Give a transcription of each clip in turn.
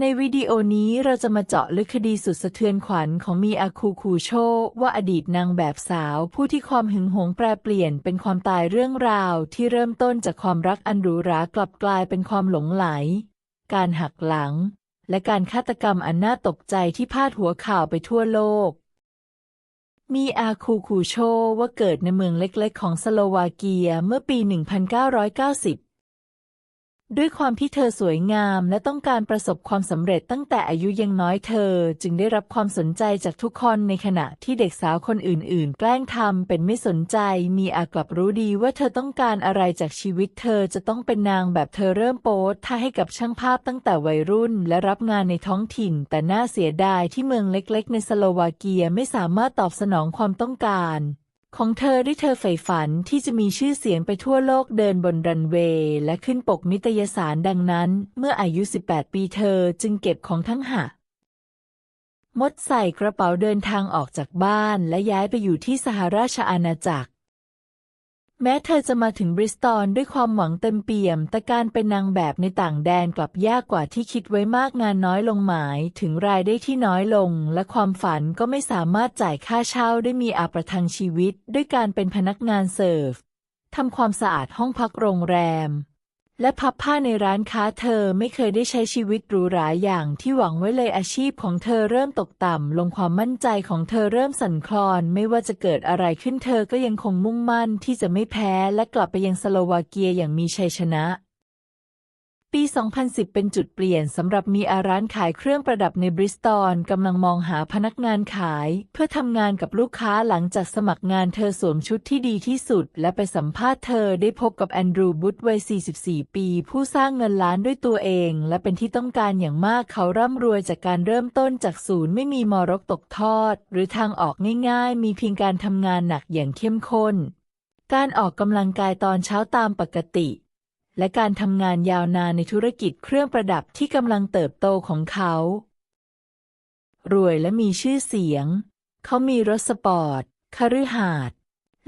ในวิดีโอนี้เราจะมาเจาะลึกคดีสุดสะเทือนขวัญของมีอาคูคูโช ว่าอดีตนางแบบสาว ผู้ที่ความหึงหวงแปรเปลี่ยนเป็นความตายเรื่องราวที่เริ่มต้นจากความรักอันหรูหรากลับกลายเป็นความหลงไหล การหักหลัง และการฆาตกรรมอันน่าตกใจที่พาดหัวข่าวไปทั่วโลก มีอาคูคูโชว่าเกิดในเมืองเล็กๆ ของสโลวาเกียเมื่อปี 1990 ด้วยความที่เธอสวยงามและต้องการประสบความสำเร็จตั้งแต่อายุยังน้อยเธอ จึงได้รับความสนใจจากทุกคนในขณะที่เด็กสาวคนอื่น ๆ แกล้งทำเป็นไม่สนใจ มีอากลับรู้ดีว่าเธอต้องการอะไรจากชีวิตเธอจะต้องเป็นนางแบบเธอเริ่มโป๊ท่าให้กับช่างภาพตั้งแต่วัยรุ่น และรับงานในท้องถิ่น แต่น่าเสียดายที่เมืองเล็ก ๆ ในสโลวาเกียไม่สามารถตอบสนองความต้องการ ของเธอที่เธอใฝ่ฝันที่จะมีชื่อเสียงไปทั่วโลกเดินบนรันเวย์และขึ้นปกนิตยสารดังนั้น เมื่ออายุ 18 ปีเธอจึงเก็บของทั้งหะมดใส่กระเป๋าเดินทางออกจากบ้านและย้ายไปอยู่ที่สหราชอาณาจักร แม้เธอจะมาถึงบริสตอลด้วยความหวังเต็มเปี่ยม แต่การเป็นนางแบบในต่างแดนกลับยากกว่าที่คิดไว้มากงานน้อยลงหมายถึงรายได้ที่น้อยลง และความฝันก็ไม่สามารถจ่ายค่าเช่าได้มีอาประทังชีวิต ด้วยการเป็นพนักงานเสิร์ฟทำความสะอาดห้องพักโรงแรม และพับผ้าในร้านค้าเธอไม่เคยได้ใช้ชีวิตหรูหราอย่างที่หวังไว้เลยอาชีพของเธอเริ่มตกต่ำลงความมั่นใจของเธอเริ่มสั่นคลอน ไม่ว่าจะเกิดอะไรขึ้นเธอก็ยังคงมุ่งมั่นที่จะไม่แพ้และกลับไปยังสโลวาเกียอย่างมีชัยชนะ ปี 2010 เป็นจุดเปลี่ยนสำหรับมีอาร้านขายเครื่องประดับในบริสตอลกำลังมองหาพนักงานขาย เพื่อทำงานกับลูกค้าหลังจากสมัครงานเธอสวมชุดที่ดีที่สุด และไปสัมภาษณ์เธอได้พบกับแอนดรูว์บุตวัย 44 ปี ผู้สร้างเงินล้านด้วยตัวเอง และเป็นที่ต้องการอย่างมากเขาร่ำรวยจากการเริ่มต้นจากศูนย์ไม่มีมรกตกทอด หรือทางออกง่ายๆ มีเพียงการทำงานหนักอย่างเข้มข้น การออกกำลังกายตอนเช้าตามปกติ และการทำงานยาวนานในธุรกิจเครื่องประดับที่กำลังเติบโตของเขา รวยและมีชื่อเสียง เขามีรถสปอร์ตคฤหาสน์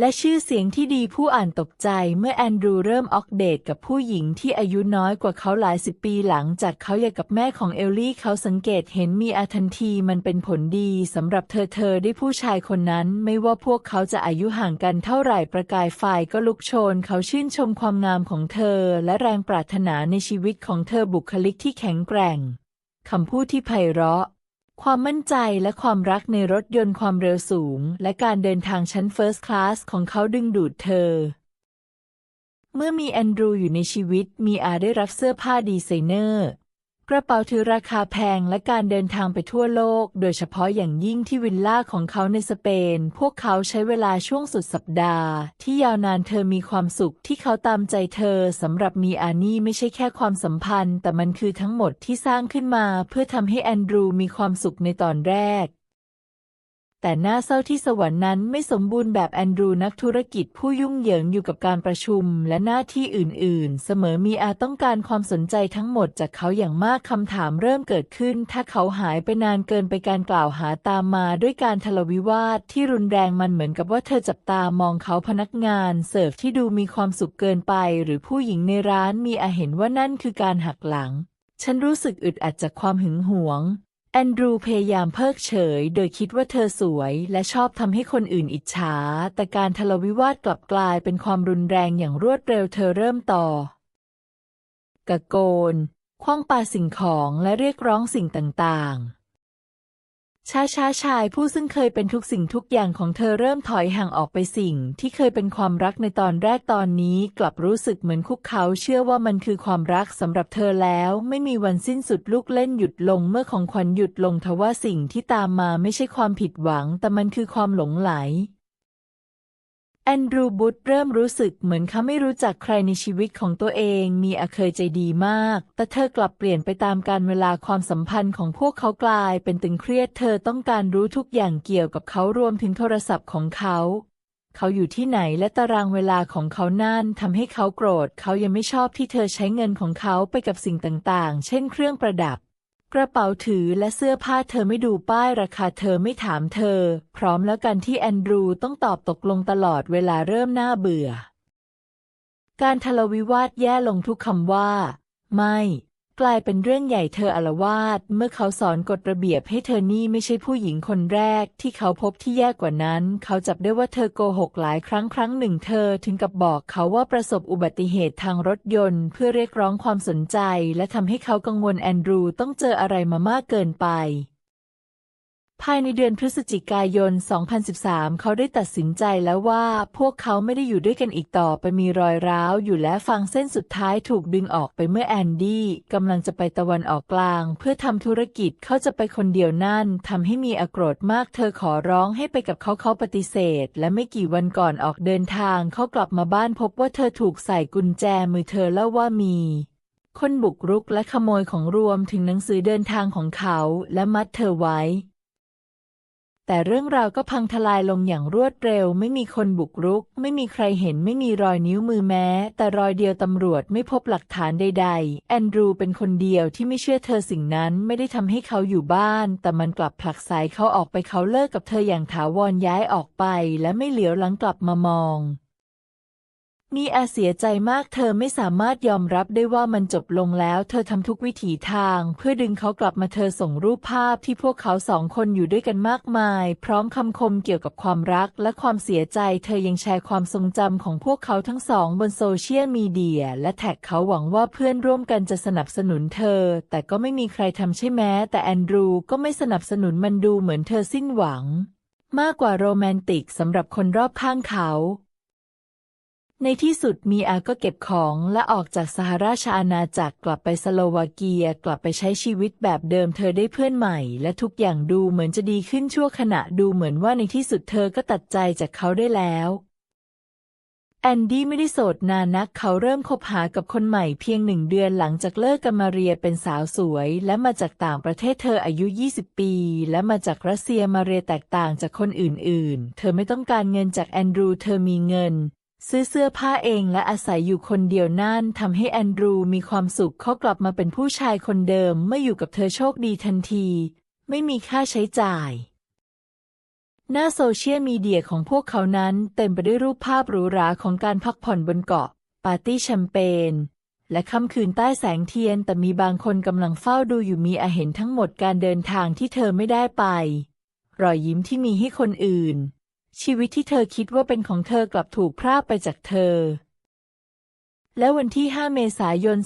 และชื่อเสียงที่ดีผู้อ่านตกใจเมื่อแอนดรูเริ่มออกเดทกับผู้หญิงที่อายุน้อยกว่าเขาหลายสิบปีหลังจากเขาอยากกับแม่ของเอลลี่เขาสังเกตเห็นมีอาทันทีมันเป็นผลดีสำหรับเธอเธอได้ผู้ชายคนนั้นไม่ว่าพวกเขาจะอายุห่างกันเท่าไหร่ประกายไฟก็ลุกโชน เขาชื่นชมความงามของเธอ และแรงปรารถนาในชีวิตของเธอบุคลิกที่แข็งแกร่งคำพูดที่ไพเราะ ความมั่นใจและความรักในรถยนต์ความเร็วสูง และการเดินทางชั้นเฟิร์สคลาสของเขาดึงดูดเธอ เมื่อมีแอนดรูอยู่ในชีวิต มีอาได้รับเสื้อผ้าดีไซเนอร์ กระเป๋าถือราคาแพงและการเดินทางไปทั่วโลก โดยเฉพาะอย่างยิ่งที่วิลล่าของเขาในสเปน พวกเขาใช้เวลาช่วงสุดสัปดาห์ ที่ยาวนานเธอมีความสุขที่เขาตามใจเธอสำหรับมีอานี่ไม่ใช่แค่ความสัมพันธ์ แต่มันคือทั้งหมดที่สร้างขึ้นมา เพื่อทำให้แอนดรูมีความสุขในตอนแรก แต่น่าเศร้าที่สวรรค์นั้นไม่สมบูรณ์แบบแอนดรูนักธุรกิจผู้ยุ่งเหยิงอยู่กับการประชุมและหน้าที่อื่น ๆ เสมอมีอาต้องการความสนใจทั้งหมดจากเขาอย่างมากคำถามเริ่มเกิดขึ้น ถ้าเขาหายไปนานเกินไปการกล่าวหาตามมาด้วยการทะเลาวิวาทที่รุนแรงมันเหมือนกับว่าเธอจับตามองเขาพนักงานเสิร์ฟที่ดูมีความสุขเกินไป หรือผู้หญิงในร้านมีอาเห็นว่านั่นคือการหักหลัง ฉันรู้สึกอึดอัดจากความหึงหวง แอนดรูพยายามเพิกเฉย โดยคิดว่าเธอสวยและชอบทำให้คนอื่นอิจฉา แต่การทะเลาะวิวาทกลับกลายเป็นความรุนแรงอย่างรวดเร็วเธอเริ่มต่อ กะโกน คว้างปาสิ่งของและเรียกร้องสิ่งต่างๆ ช้าช้าชายผู้ซึ่งเคยเป็นทุกสิ่งทุกอย่างของเธอเริ่มถอยห่างออกไปสิ่ง ที่เคยเป็นความรักในตอนแรกตอนนี้กลับรู้สึกเหมือนคุกเขาเชื่อว่ามันคือความรักสำหรับเธอแล้ว ไม่มีวันสิ้นสุดลูกเล่นหยุดลงเมื่อของขวัญหยุดลงทว่าสิ่งที่ตามมาไม่ใช่ความผิดหวัง แต่มันคือความหลงไหล แอนดรูบุตเริ่มรู้สึกเหมือนเขาไม่รู้จักใครในชีวิตของตัวเอง มีอาเคยใจดีมาก แต่เธอกลับเปลี่ยนไปตามการเวลาความสัมพันธ์ของพวกเขากลายเป็นตึงเครียด เธอต้องการรู้ทุกอย่างเกี่ยวกับเขารวมถึงโทรศัพท์ของเขา เขาอยู่ที่ไหนและตารางเวลาของเขานั่นทำให้เขาโกรธ เขายังไม่ชอบที่เธอใช้เงินของเขาไปกับสิ่งต่างๆ เช่นเครื่องประดับ กระเป๋าถือและเสื้อผ้าเธอไม่ดูป้ายราคาเธอไม่ถามเธอ พร้อมแล้วกันที่แอนดรูต้องตอบตกลงตลอดเวลาเริ่มน่าเบื่อ การทะเลาวิวาทแย่ลงทุกคำว่า ไม่ กลายเป็นเรื่องใหญ่เธออาลวาดเมื่อเขาสอนกฎระเบียบให้เธอนี่ไม่ใช่ผู้หญิงคนแรก ที่เขาพบที่แย่กว่านั้น เขาจับได้ว่าเธอโกหกหลายครั้งครั้งหนึ่งเธอถึงกับบอกเขาว่าประสบอุบัติเหตุทางรถยนต์ เพื่อเรียกร้องความสนใจ และทำให้เขากังวลแอนดรูต้องเจออะไรมามากเกินไป ภายในเดือนพฤศจิกายน 2013 เขาได้ตัดสินใจแล้วว่าพวกเขาไม่ได้อยู่ด้วยกันอีกต่อไปมีรอยร้าวอยู่และฟังเส้นสุดท้ายถูกดึงออกไปเมื่อแอนดี้กำลังจะไปตะวันออกกลาง เพื่อทำธุรกิจเขาจะไปคนเดียวนั่นทำให้มีอโกรธมากเธอขอร้องให้ไปกับเขาเขาปฏิเสธ และไม่กี่วันก่อนออกเดินทางเขากลับมาบ้านพบว่าเธอถูกใส่กุญแจมือเธอเล่าว่ามีคนบุกรุกและขโมยของรวมถึงหนังสือเดินทางของเขาและมัดเธอไว้ แต่เรื่องราวก็พังทลายลงอย่างรวดเร็ว ไม่มีคนบุกรุก ไม่มีใครเห็นไม่มีรอยนิ้วมือแม้ แต่รอยเดียวตำรวจไม่พบหลักฐานใดๆ แอนดรูเป็นคนเดียวที่ไม่เชื่อเธอสิ่งนั้นไม่ได้ทำให้เขาอยู่บ้าน แต่มันกลับผลักสายเขาออกไปเขาเลิกกับเธออย่างถาวรย้ายออกไป และไม่เหลียวหลังกลับมามอง มีอาเสียใจมากเธอไม่สามารถยอมรับได้ว่ามันจบลงแล้ว เธอทำทุกวิถีทาง เพื่อดึงเขากลับมาเธอส่งรูปภาพที่พวกเขาสองคนอยู่ด้วยกันมากมาย พร้อมคำคมเกี่ยวกับความรักและความเสียใจ เธอยังแชร์ความทรงจำของพวกเขาทั้งสองบนโซเชียลมีเดีย และแท็กเขาหวังว่าเพื่อนร่วมกันจะสนับสนุนเธอ แต่ก็ไม่มีใครทำใช่ไหมแต่แอนดรูก็ไม่สนับสนุนมันดูเหมือนเธอสิ้นหวัง มากกว่าโรแมนติกสำหรับคนรอบข้างเขา ในที่สุดมีอาก็เก็บของและออกจากสหราชอาณาจักรกลับไปสโลวาเกียกลับไปใช้ชีวิตแบบเดิมเธอได้เพื่อนใหม่ และทุกอย่างดูเหมือนจะดีขึ้นชั่วขณะดูเหมือนว่าในที่สุดเธอก็ตัดใจจากเขาได้แล้วแอนดี้ไม่ได้โสดนานนักเขาเริ่มคบหากับคนใหม่เพียงหนึ่งเดือนหลังจากเลิกกับมาเรียเป็นสาวสวย และมาจากต่างประเทศเธออายุ 20 ปี และมาจากรัสเซียมาเรียแตกต่างจากคนอื่นๆ เธอไม่ต้องการเงินจากแอนดรูเธอมีเงิน ซื้อเสื้อผ้าเองและอาศัยอยู่คนเดียวนั่นทำให้แอนดรูมีความสุขเขากลับมาเป็นผู้ชายคนเดิมเมื่ออยู่กับเธอโชคดีทันที ไม่มีค่าใช้จ่าย หน้าโซเชียลมีเดียของพวกเขานั้นเต็มไปด้วยรูปภาพหรูหราของการพักผ่อนบนเกาะ ปาร์ตี้แชมเปญและค่ำคืนใต้แสงเทียน แต่มีบางคนกำลังเฝ้าดูอยู่มีอาเห็นทั้งหมดการเดินทางที่เธอไม่ได้ไป รอยยิ้มที่มีให้คนอื่น ชีวิตที่เธอคิดว่าเป็นของเธอกลับถูกพรากไปจากเธอ และวันที่ 5 เมษายน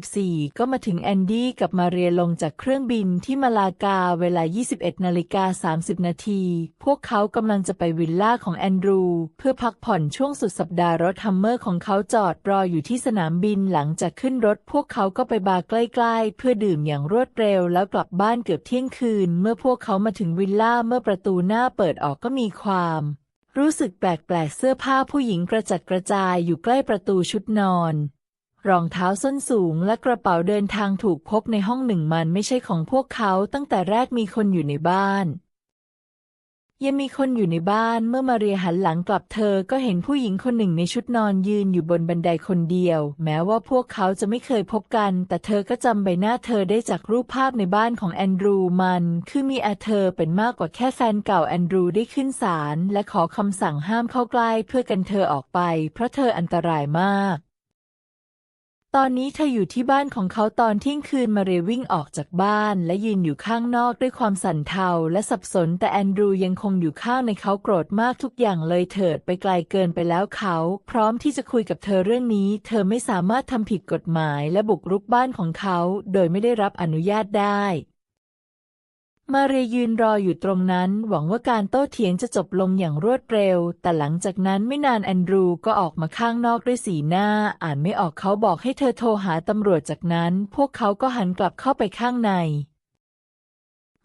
2014 ก็มาถึงแอนดี้กับมาเรียลงจากเครื่องบินที่มาลากาเวลา 21 นาฬิกา 30 นาที พวกเขากำลังจะไปวิลล่าของแอนดรู เพื่อพักผ่อนช่วงสุดสัปดาห์รถฮัมเมอร์ของเขาจอดรออยู่ที่สนามบินหลังจากขึ้นรถ พวกเขาก็ไปบาร์ใกล้ๆ เพื่อดื่มอย่างรวดเร็วแล้วกลับบ้านเกือบเที่ยงคืน เมื่อพวกเขามาถึงวิลล่าเมื่อประตูหน้าเปิดออกก็มีความ รู้สึกแปลกๆ เสื้อผ้าผู้หญิงกระจัดกระจายอยู่ใกล้ประตูชุดนอน รองเท้าส้นสูงและกระเป๋าเดินทางถูกพบในห้องหนึ่งมันไม่ใช่ของพวกเขาตั้งแต่แรกมีคนอยู่ในบ้าน ยังมีคนอยู่ในบ้านเมื่อมาเรียหันหลังกลับเธอก็เห็นผู้หญิงคนหนึ่งในชุดนอนยืนอยู่บนบันไดคนเดียว แม้ว่าพวกเขาจะไม่เคยพบกัน แต่เธอก็จำใบหน้าเธอได้จากรูปภาพในบ้านของแอนดรูมัน คือมีอาเธอเป็นมากกว่าแค่แฟนเก่าแอนดรูได้ขึ้นศาลและขอคำสั่งห้ามเข้าใกล้เพื่อกันเธอออกไป เพราะเธออันตรายมาก ตอนนี้เธออยู่ที่บ้านของเขาตอนเที่ยงคืนมาเรวิ่งออกจากบ้าน และยืนอยู่ข้างนอกด้วยความสั่นเทาและสับสน แต่แอนดรูยังคงอยู่ข้างในเขาโกรธมากทุกอย่างเลยเถิดไปไกลเกินไปแล้วเขา พร้อมที่จะคุยกับเธอเรื่องนี้ เธอไม่สามารถทำผิดกฎหมายและบุกรุกบ้านของเขา โดยไม่ได้รับอนุญาตได้ มาเรยืนรออยู่ตรงนั้น หวังว่าการโต้เถียงจะจบลงอย่างรวดเร็ว แต่หลังจากนั้นไม่นานแอนดรูก็ออกมาข้างนอกด้วยสีหน้า อ่านไม่ออกเขาบอกให้เธอโทรหาตำรวจจากนั้น พวกเขาก็หันกลับเข้าไปข้างใน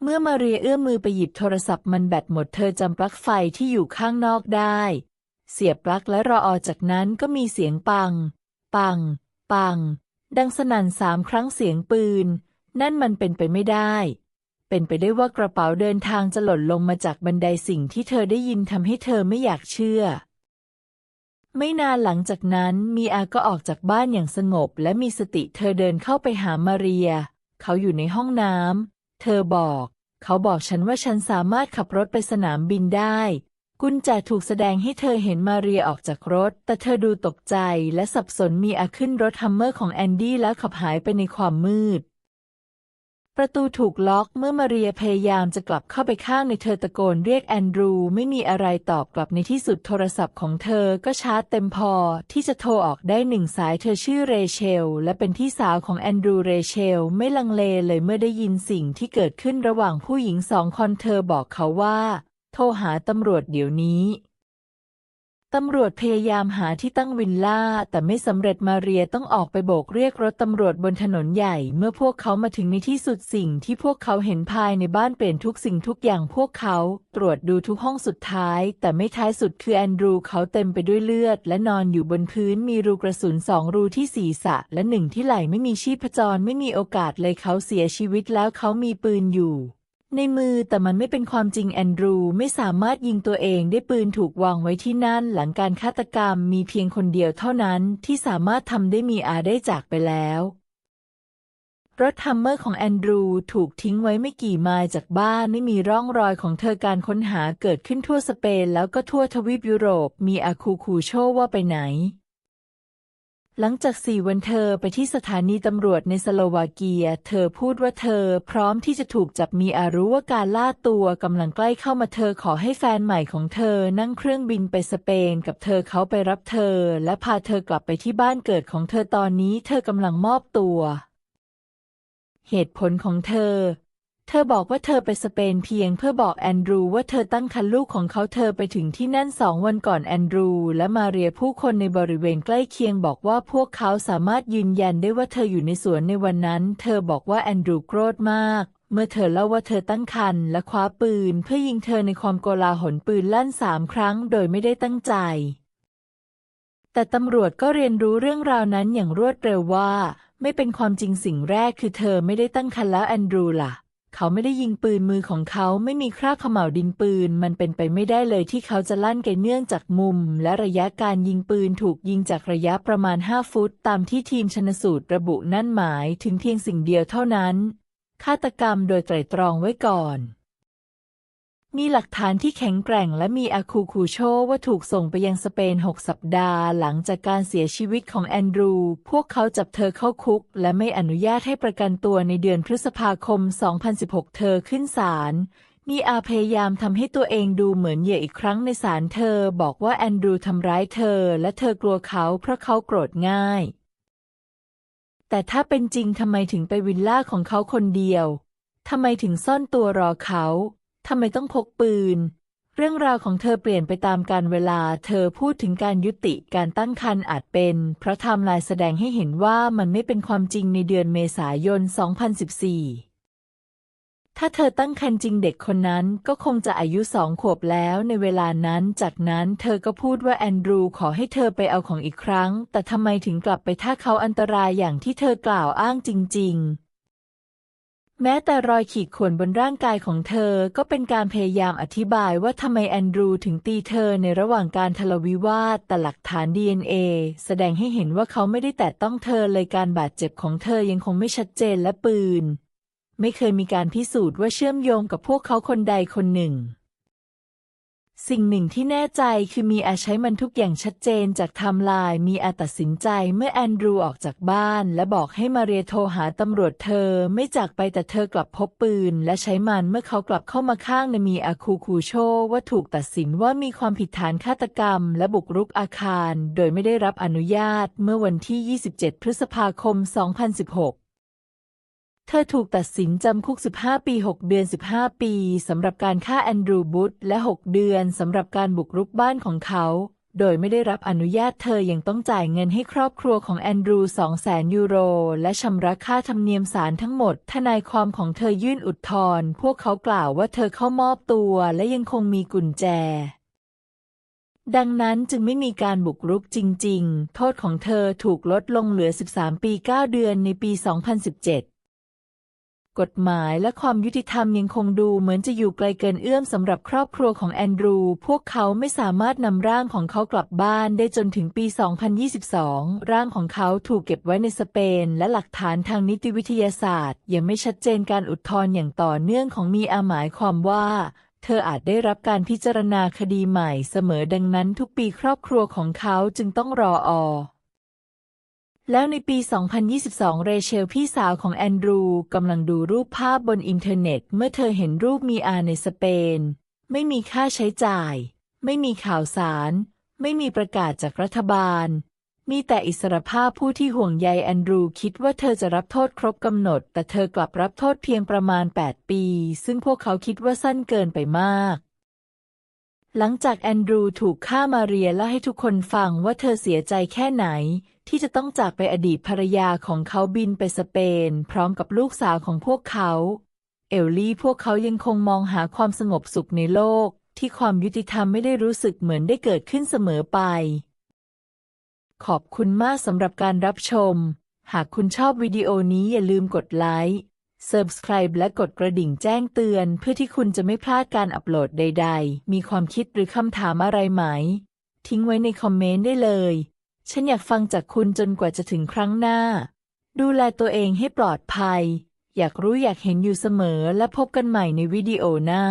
เมื่อมาเรียเอื้อมมือไปหยิบโทรศัพท์มันแบตหมดเธอจำปลั๊กไฟที่อยู่ข้างนอกได้ เสียบปลั๊กและรออจากนั้นก็มีเสียงปัง ปัง ปัง ดังสนั่นสามครั้งเสียงปืน นั่นมันเป็นไปไม่ได้ เป็นไปได้ว่ากระเป๋าเดินทางจะหล่นลงมาจากบันไดสิ่งที่เธอได้ยินทำให้เธอไม่อยากเชื่อ ไม่นานหลังจากนั้นมีอาก็ออกจากบ้านอย่างสงบ และมีสติเธอเดินเข้าไปหามาเรีย เขาอยู่ในห้องน้ำเธอบอก เขาบอกฉันว่าฉันสามารถขับรถไปสนามบินได้ กุญแจถูกแสดงให้เธอเห็นมาเรียออกจากรถ แต่เธอดูตกใจและสับสนมีอาขึ้นรถฮัมเมอร์ของแอนดี้แล้วขับหายไปในความมืด ประตูถูกล็อกเมื่อมาเรียพยายามจะกลับเข้าไปข้างในเธอตะโกนเรียกแอนดรู ไม่มีอะไรตอบกลับในที่สุดโทรศัพท์ของเธอก็ชาร์จเต็มพอที่จะโทรออกได้หนึ่งสายเธอชื่อเรเชล และเป็นพี่สาวของแอนดรูเรเชล ไม่ลังเลเลยเมื่อได้ยินสิ่งที่เกิดขึ้นระหว่างผู้หญิงสองคนเธอบอกเขาว่า โทรหาตำรวจเดี๋ยวนี้ ตำรวจพยายามหาที่ตั้งวิลล่า แต่ไม่สำเร็จมาเรียต้องออกไปโบกเรียกรถตำรวจบนถนนใหญ่ เมื่อพวกเขามาถึงในที่สุดสิ่งที่พวกเขาเห็นภายในบ้านเปลี่ยนทุกสิ่งทุกอย่างพวกเขาตรวจดูทุกห้องสุดท้าย แต่ไม่ท้ายสุดคือแอนดรูเขาเต็มไปด้วยเลือด และนอนอยู่บนพื้นมีรูกระสุนสองรูที่ศีรษะ และหนึ่งที่ไหล่ไม่มีชีพจรไม่มีโอกาสเลยเขาเสียชีวิตแล้วเขามีปืนอยู่ ในมือแต่มันไม่เป็นความจริงแอนดรูไม่สามารถยิงตัวเองได้ปืนถูกวางไว้ที่นั่น หลังการฆาตกรรมมีเพียงคนเดียวเท่านั้นที่สามารถทำได้มีอาได้จากไปแล้วรถฮัมเมอร์ของแอนดรูถูกทิ้งไว้ไม่กี่ไมล์จากบ้านไม่มีร่องรอยของเธอการค้นหาเกิดขึ้นทั่วสเปนแล้วก็ทั่วทวีปยุโรปมีอาคูคูโชว่าไปไหน หลังจากสี่วันเธอไปที่สถานีตำรวจในสโลวาเกีย เธอพูดว่าเธอพร้อมที่จะถูกจับมีอารู้ว่าการล่าตัวกำลังใกล้เข้ามาเธอขอให้แฟนใหม่ของเธอนั่งเครื่องบินไปสเปนกับเธอเขาไปรับเธอ และพาเธอกลับไปที่บ้านเกิดของเธอตอนนี้เธอกำลังมอบตัว เหตุผลของเธอ เธอบอกว่าเธอไปสเปนเพียงเพื่อบอกแอนดรูว่าเธอตั้งครรภ์ลูกของเขาเธอไปถึงที่นั่นสองวันก่อนแอนดรูและมาเรียผู้คนในบริเวณใกล้เคียงบอกว่าพวกเขาสามารถยืนยันได้ว่าเธออยู่ในสวนในวันนั้น เธอบอกว่าแอนดรูโกรธมาก เมื่อเธอเล่าว่าเธอตั้งครรภ์และคว้าปืน เพื่อยิงเธอในความโกลาหลปืนลั่นสามครั้งโดยไม่ได้ตั้งใจ แต่ตำรวจก็เรียนรู้เรื่องราวนั้นอย่างรวดเร็วว่า ไม่เป็นความจริงสิ่งแรกคือเธอไม่ได้ตั้งครรภ์แล้วแอนดรูล่ะ เขาไม่ได้ยิงปืนมือของเขาไม่มีคราบขม่าวดินปืน มันเป็นไปไม่ได้เลยที่เขาจะลั่นไกเนื่องจากมุม และระยะการยิงปืนถูกยิงจากระยะประมาณ 5 ฟุต ตามที่ทีมชนสูตรระบุนั่นหมายถึงเพียงสิ่งเดียวเท่านั้นฆาตกรรมโดยไตร่ตรองไว้ก่อน มีหลักฐานที่แข็งแกร่งและมีอาคูคูโชว่าถูกส่งไปยังสเปน 6 สัปดาห์หลังจากการเสียชีวิตของแอนดรู พวกเขาจับเธอเข้าคุก และไม่อนุญาตให้ประกันตัวในเดือนพฤษภาคม 2016 เธอขึ้นศาลมีอาพยายามทำให้ตัวเองดูเหมือนเหยื่ออีกครั้งในศาลเธอบอกว่าแอนดรูทำร้ายเธอ และเธอกลัวเขาเพราะเขาโกรธง่าย แต่ถ้าเป็นจริงทำไมถึงไปวิลล่าของเขาคนเดียวทำไมถึงซ่อนตัวรอเขา ทำไมต้องพกปืน เรื่องราวของเธอเปลี่ยนไปตามกาลเวลา เธอพูดถึงการยุติการตั้งครรภ์อาจเป็น เพราะไทม์ไลน์แสดงให้เห็นว่ามันไม่เป็นความจริงในเดือนเมษายน 2014ถ้าเธอตั้งครรภ์จริงเด็กคนนั้นก็คงจะอายุสองขวบแล้วในเวลานั้น จากนั้นเธอก็พูดว่าแอนดรูขอให้เธอไปเอาของอีกครั้ง แต่ทำไมถึงกลับไปถ้าเขาอันตรายอย่างที่เธอกล่าวอ้างจริงๆ แม้แต่รอยขีดข่วนบนร่างกายของเธอก็เป็นการพยายามอธิบายว่าทำไมแอนดรูถึงตีเธอในระหว่างการทะเลาวิวาทแต่หลักฐาน DNA แสดงให้เห็นว่าเขาไม่ได้แตะต้องเธอเลยการบาดเจ็บของเธอยังคงไม่ชัดเจนและปืน ไม่เคยมีการพิสูจน์ว่าเชื่อมโยงกับพวกเขาคนใดคนหนึ่ง สิ่งหนึ่งที่แน่ใจคือมีอาใช้มันทุกอย่างชัดเจนจากไทม์ไลน์มีอาตัดสินใจเมื่อแอนดรูออกจากบ้าน และบอกให้มาเรียโทรหาตำรวจเธอไม่จากไปแต่เธอกลับพบปืน และใช้มันเมื่อเขากลับเข้ามาข้างในมีอาคูคูโชว่าถูกตัดสินว่ามีความผิดฐานฆาตกรรม และบุกรุกอาคาร โดยไม่ได้รับอนุญาตเมื่อวันที่ 27 พฤษภาคม 2016 เธอถูกตัดสินจำคุก 15 ปี 6 เดือน 15 ปีสำหรับการฆ่าแอนดรูบุตและ 6 เดือนสำหรับการบุกรุกบ้านของเขา โดยไม่ได้รับอนุญาตเธอยังต้องจ่ายเงินให้ครอบครัวของแอนดรู200,000 ยูโร และชำระค่าธรรมเนียมศาลทั้งหมด ทนายความของเธอยื่นอุทธรณ์พวกเขากล่าวว่าเธอเข้ามอบตัวและยังคงมีกุญแจดังนั้นจึงไม่มีการบุกรุกจริง ๆ โทษของเธอถูกลดลงเหลือ 13 ปี 9 เดือนในปี 2017 กฎหมายและความยุติธรรมยังคงดูเหมือนจะอยู่ไกลเกินเอื้อมสำหรับครอบครัวของแอนดรู พวกเขาไม่สามารถนำร่างของเขากลับบ้านได้จนถึงปี 2022 ร่างของเขาถูกเก็บไว้ในสเปน และหลักฐานทางนิติวิทยาศาสตร์ ยังไม่ชัดเจนการอุทธรณ์อย่างต่อเนื่องของมีอาหมายความว่าเธออาจได้รับการพิจารณาคดีใหม่เสมอดังนั้นทุกปีครอบครัวของเขาจึงต้องรออ แล้วในปี 2022 เรเชลพี่สาวของแอนดรูกำลังดูรูปภาพบนอินเทอร์เน็ต เมื่อเธอเห็นรูปมีอาในสเปน ไม่มีค่าใช้จ่าย ไม่มีข่าวสาร ไม่มีประกาศจากรัฐบาล มีแต่อิสรภาพผู้ที่ห่วงใยแอนดรูคิดว่าเธอจะรับโทษครบกำหนด แต่เธอกลับรับโทษเพียงประมาณ 8 ปี ซึ่งพวกเขาคิดว่าสั้นเกินไปมากหลังจากแอนดรูถูกฆ่ามาเรียเล่าให้ทุกคนฟังว่าเธอเสียใจแค่ไหน ที่จะต้องจากไปอดีตภรรยาของเขาบินไปสเปน พร้อมกับลูกสาวของพวกเขา เอลลี่พวกเขายังคงมองหาความสงบสุขในโลก ที่ความยุติธรรมไม่ได้รู้สึกเหมือนได้เกิดขึ้นเสมอไป ขอบคุณมากสำหรับการรับชม หากคุณชอบวิดีโอนี้อย่าลืมกดไลค์ Subscribe และกดกระดิ่งแจ้งเตือน เพื่อที่คุณจะไม่พลาดการอัปโหลดใด ๆ มีความคิดหรือคำถามอะไรไหม ทิ้งไว้ในคอมเมนต์ได้เลย ฉันอยากฟังจากคุณจนกว่าจะถึงครั้งหน้า ดูแลตัวเองให้ปลอดภัย อยากรู้อยากเห็นอยู่เสมอและพบกันใหม่ในวิดีโอหน้า